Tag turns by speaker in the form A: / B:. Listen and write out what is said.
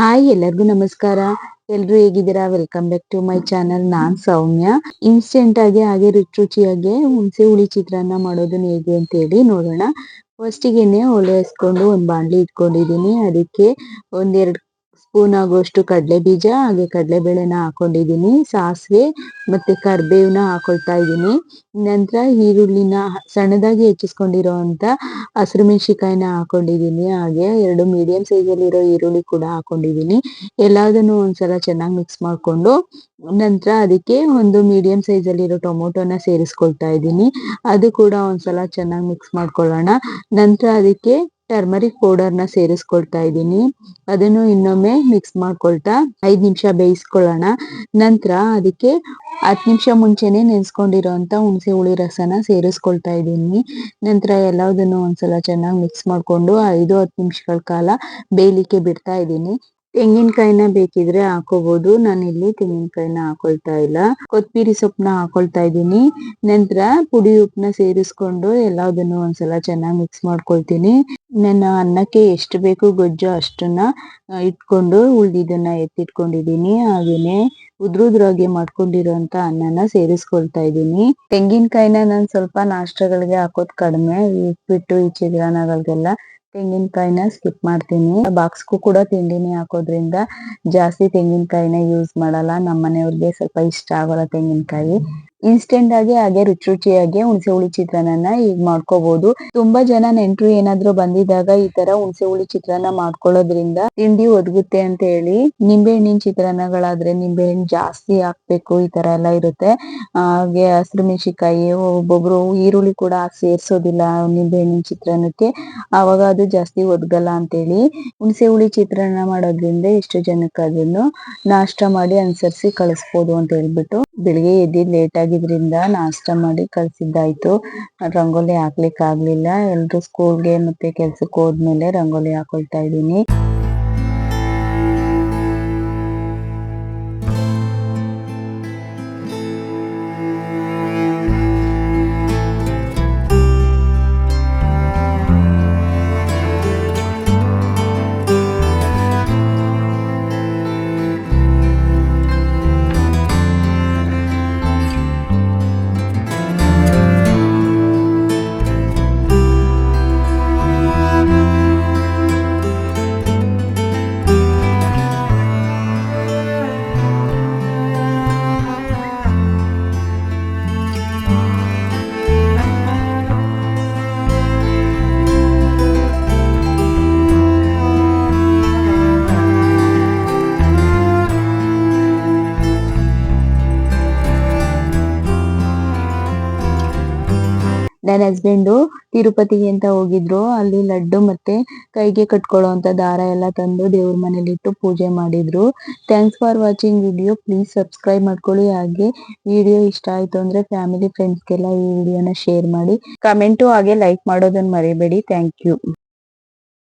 A: Hi, ಎಲ್ಲರಿಗೂ ನಮಸ್ಕಾರ. ಎಲ್ರು ಹೇಗಿದ್ದೀರಾ? Welcome back to my channel non Soumya. Instant ಆಗಿ, ಹಾಗೆ ರುಚಿ ರುಚಿಯಾಗಿ ಹುಣಸೆ ಹುಳಿ ಚಿತ್ರಾನ್ನ ಮಾಡೋದನ್ನ ಹೇಗೆ ಅಂತ ಹೇಳಿ ನೋಡೋಣ ಫಸ್ಟಿಗೆನೆ ಒಲೆ ಹಸ್ಕೊಂಡು ಒಂದ್ ಬಾಂಡ್ಲಿ ಇಟ್ಕೊಂಡಿದೀನಿ ಅದಕ್ಕೆ ಒಂದೆರಡು ಸ್ಪೂನ್ ಆಗುವಷ್ಟು ಕಡಲೆ ಬೀಜ, ಹಾಗೆ ಕಡಲೆ ಬೇಳೆನ ಹಾಕೊಂಡಿದೀನಿ ಸಾಸಿವೆ ಮತ್ತೆ ಕರ್ಬೇವ್ನ ಹಾಕೊಳ್ತಾ ಇದ್ದೀನಿ. ನಂತರ ಈರುಳ್ಳಿನ ಸಣ್ಣದಾಗಿ ಹೆಚ್ಚಿಸ್ಕೊಂಡಿರೋವಂಥ ಹಸಿರು ಮೆಣಸಿಕಾಯಿನ ಹಾಕೊಂಡಿದೀನಿ ಹಾಗೆ ಎರಡು ಮೀಡಿಯಂ ಸೈಜ್ ಅಲ್ಲಿ ಇರೋ ಈರುಳ್ಳಿ ಕೂಡ ಹಾಕೊಂಡಿದೀನಿ ಎಲ್ಲದನ್ನು ಒಂದ್ಸಲ ಚೆನ್ನಾಗಿ ಮಿಕ್ಸ್ ಮಾಡ್ಕೊಂಡು, ನಂತರ ಅದಕ್ಕೆ ಒಂದು ಮೀಡಿಯಂ ಸೈಜ್ ಅಲ್ಲಿ ಇರೋ ಟೊಮೊಟೊನ ಸೇರಿಸ್ಕೊಳ್ತಾ ಇದ್ದೀನಿ. ಅದು ಕೂಡ ಒಂದ್ಸಲ ಚೆನ್ನಾಗಿ ಮಿಕ್ಸ್ ಮಾಡ್ಕೊಳ್ಳೋಣ. ನಂತರ ಅದಕ್ಕೆ ಟರ್ಮರಿಕ್ ಪೌಡರ್ನ ಸೇರಿಸ್ಕೊಳ್ತಾ ಇದ್ದೀನಿ. ಅದನ್ನು ಇನ್ನೊಮ್ಮೆ ಮಿಕ್ಸ್ ಮಾಡ್ಕೊಳ್ತಾ ಐದ್ ನಿಮಿಷ ಬೇಯಿಸ್ಕೊಳ್ಳೋಣ. ನಂತರ ಅದಕ್ಕೆ ಹತ್ತು ನಿಮಿಷ ಮುಂಚೆನೆ ನೆನೆಸ್ಕೊಂಡಿರೋಂಥ ಹುಣಸೆ ಹುಳಿ ರಸನ ಸೇರಿಸ್ಕೊಳ್ತಾ ಇದ್ದೀನಿ. ನಂತರ ಎಲ್ಲದನ್ನು ಒಂದ್ಸಲ ಚೆನ್ನಾಗಿ ಮಿಕ್ಸ್ ಮಾಡ್ಕೊಂಡು ಐದು ಹತ್ತು ನಿಮಿಷಗಳ ಕಾಲ ಬೇಯಲಿಕ್ಕೆ ಬಿಡ್ತಾ ಇದ್ದೀನಿ. ತೆಂಗಿನಕಾಯಿನ ಬೇಕಿದ್ರೆ ಹಾಕೋಬಹುದು ನಾನು ಇಲ್ಲಿ ತೆಂಗಿನಕಾಯಿನ ಹಾಕೊಳ್ತಾ ಇಲ್ಲ. ಕೊತ್ತಂಬರಿ ಸೊಪ್ಪನ್ನ ಹಾಕೊಳ್ತಾ ಇದ್ದೀನಿ. ನಂತರ ಪುಡಿ ಉಪ್ಪನ್ನ ಸೇರಿಸ್ಕೊಂಡು ಎಲ್ಲದನ್ನು ಒಂದ್ಸಲ ಚೆನ್ನಾಗಿ ಮಿಕ್ಸ್ ಮಾಡ್ಕೊಳ್ತೀನಿ. ನನ್ನ ಅನ್ನಕ್ಕೆ ಎಷ್ಟು ಬೇಕು ಗೊಜ್ಜು ಅಷ್ಟನ್ನ ಇಟ್ಕೊಂಡು ಉಳ್ದಿದ್ದನ್ನ ಎತ್ತಿಟ್ಕೊಂಡಿದೀನಿ ಹಾಗೇನೆ ಉದ್ರುದ್ರಾಗಿ ಮಾಡ್ಕೊಂಡಿರುವಂತ ಅನ್ನನ ಸೇರಿಸ್ಕೊಳ್ತಾ ಇದ್ದೀನಿ. ತೆಂಗಿನಕಾಯಿನ ನಾನು ಸ್ವಲ್ಪ ನಾಷ್ಟಗಳಿಗೆ ಹಾಕೋದ್ ಕಡಿಮೆ. ಉಪ್ಪಿಟ್ಟು, ಈ ಚಿತ್ರಾನ್ನಗಳಿಗೆಲ್ಲ ತೆಂಗಿನಕಾಯಿನ ಸ್ಕಿಪ್ ಮಾಡ್ತೀನಿ. ಬಾಕ್ಸ್ಗೂ ಕೂಡ ತಿಂಡಿನಿ ಹಾಕೋದ್ರಿಂದ ಜಾಸ್ತಿ ತೆಂಗಿನಕಾಯಿನ ಯೂಸ್ ಮಾಡಲ್ಲ. ನಮ್ಮ ಮನೆಯವ್ರಿಗೆ ಸ್ವಲ್ಪ ಇಷ್ಟ ಆಗೋಲ್ಲ ತೆಂಗಿನಕಾಯಿ. ಇನ್ಸ್ಟೆಂಟ್ ಆಗಿ, ಹಾಗೆ ರುಚಿ ರುಚಿಯಾಗಿ ಹುಣಸೆ ಹುಳಿ ಚಿತ್ರಾನ್ನ ಈಗ ಮಾಡ್ಕೋಬಹುದು ತುಂಬಾ ಜನ ನೆಂಟರು ಏನಾದ್ರು ಬಂದಿದಾಗ ಈ ತರ ಹುಣಸೆ ಹುಳಿ ಚಿತ್ರಾನ್ನ ಮಾಡ್ಕೊಳ್ಳೋದ್ರಿಂದ ತಿಂಡಿ ಒದಗುತ್ತೆ ಅಂತ ಹೇಳಿ ನಿಂಬೆ ಹಣ್ಣಿನ ಚಿತ್ರಾನ್ನಗಳಾದ್ರೆ ನಿಂಬೆ ಹಣ್ಣು ಜಾಸ್ತಿ ಹಾಕ್ಬೇಕು ಈ ತರ ಎಲ್ಲ ಇರುತ್ತೆ. ಹಾಗೆ ಹಸಿರು ಮೆಣಸಿಕಾಯಿ ಒಬ್ಬೊಬ್ರು ಈರುಳ್ಳಿ ಕೂಡ ಸೇರ್ಸೋದಿಲ್ಲ ನಿಂಬೆ ಹಣ್ಣಿನ ಚಿತ್ರಾನ್ನಕ್ಕೆ. ಅವಾಗ ಅದು ಜಾಸ್ತಿ ಒದಗಲ್ಲ ಅಂತೇಳಿ ಹುಣಸೆ ಹುಳಿ ಚಿತ್ರಾನ್ನ ಮಾಡೋದ್ರಿಂದ ಎಷ್ಟು ಜನಕ್ಕಾದ್ರೂ ನಾಷ್ಟ ಮಾಡಿ ಅನುಸರಿಸಿ ಕಳಿಸ್ಬೋದು ಅಂತ ಹೇಳ್ಬಿಟ್ಟು. ಬೆಳಿಗ್ಗೆ ಎದ್ದಿದ್ ಲೇಟ್ ಆಗಿದ್ರಿಂದ ನಾಷ್ಟ ಮಾಡಿ ಕಳ್ಸಿದ್ದಾಯ್ತು. ರಂಗೋಲಿ ಹಾಕ್ಲಿಕ್ ಆಗ್ಲಿಲ್ಲ ಎಲ್ರು ಸ್ಕೂಲ್ಗೆ ಮತ್ತೆ ಕೆಲ್ಸಕ್ಕೆ ಹೋದ್ಮೇಲೆ ರಂಗೋಲಿ ಹಾಕೊಳ್ತಾ ಇದೀನಿ ನನ್ನ ಹಸ್ಬೆಂಡು ತಿರುಪತಿಗೆ ಅಂತ ಹೋಗಿದ್ರು. ಅಲ್ಲಿ ಲಡ್ಡು ಮತ್ತೆ ಕೈಗೆ ಕಟ್ಕೊಳ್ಳೋ ಅಂತ ದಾರ ಎಲ್ಲ ತಂದು ದೇವ್ರ ಮನೇಲಿ ಇಟ್ಟು ಪೂಜೆ ಮಾಡಿದ್ರು. Thanks for watching video please subscribe ಮಾಡ್ಕೊಳ್ಳಿ. ಹಾಗೆ ವಿಡಿಯೋ ಇಷ್ಟ ಆಯ್ತು ಅಂದ್ರೆ ಫ್ಯಾಮಿಲಿ ಫ್ರೆಂಡ್ಸ್ಗೆಲ್ಲ ಈ ವಿಡಿಯೋನ ಶೇರ್ ಮಾಡಿ. ಕಮೆಂಟು ಹಾಗೆ ಲೈಕ್ ಮಾಡೋದನ್ನ ಮರಿಬೇಡಿ. Thank you